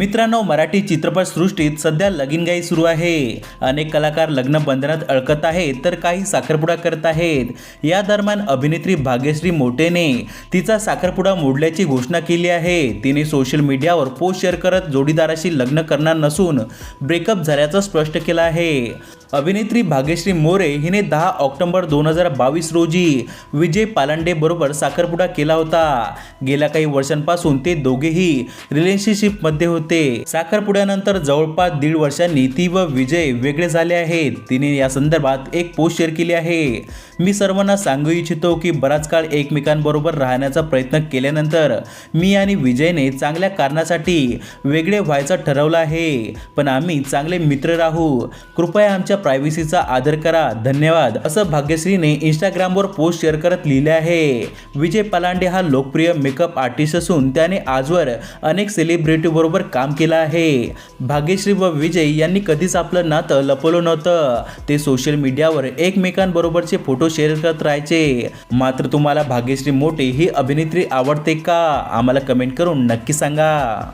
मित्रांनो मराठी चित्रपटसृष्टीत सध्या लगीनगाई सुरू आहे. अनेक कलाकार लग्न बंधनात अडकत आहेत तर काही साखरपुडा करत आहेत. या दरम्यान अभिनेत्री भाग्यश्री मोटेने तिचा साखरपुडा मोडल्याची घोषणा केली आहे. तिने सोशल मीडियावर पोस्ट शेअर करत जोडीदाराशी लग्न करणार नसून ब्रेकअप झाल्याचं स्पष्ट केलं आहे. अभिनेत्री भाग्यश्री मोरे हिने दहा ऑक्टोबर दोन हजार बावीस रोजी विजय पालांडे बरोबर साखरपुडा केला होता. गेल्या काही वर्षांपासून ते दोघेही रिलेशनशिपमध्ये होते. साखरपुड्यानंतर जवळपास दीड वर्षांनी ती व विजय वेगळे झाले आहेत. तिने या संदर्भात एक पोस्ट शेअर केली आहे. मी सर्वांना सांगू इच्छितो की बराच काळ एकमेकांबरोबर राहण्याचा प्रयत्न केल्यानंतर मी आणि विजयने चांगल्या कारणासाठी वेगळे व्हायचं ठरवलं आहे. पण आम्ही चांगले मित्र राहू. कृपया आमच्या प्रायव्हसीचा आदर करा. धन्यवाद. असं भाग्यश्रीने इंस्टाग्रामवर पोस्ट शेअर करत लिहिले आहे. विजय पलांडे हा लोकप्रिय मेकअप आर्टिस्ट असून त्याने आजवर अनेक सेलिब्रिटीबरोबर काम काम केलं आहे. भाग्यश्री व विजय यांनी कधीच आपलं नातं लपवलं नव्हतं. ते सोशल मीडियावर एकमेकांबरोबरचे फोटो शेअर करत राहायचे. मात्र तुम्हाला भाग्यश्री मोटे ही अभिनेत्री आवडते का? आम्हाला कमेंट करून नक्की सांगा.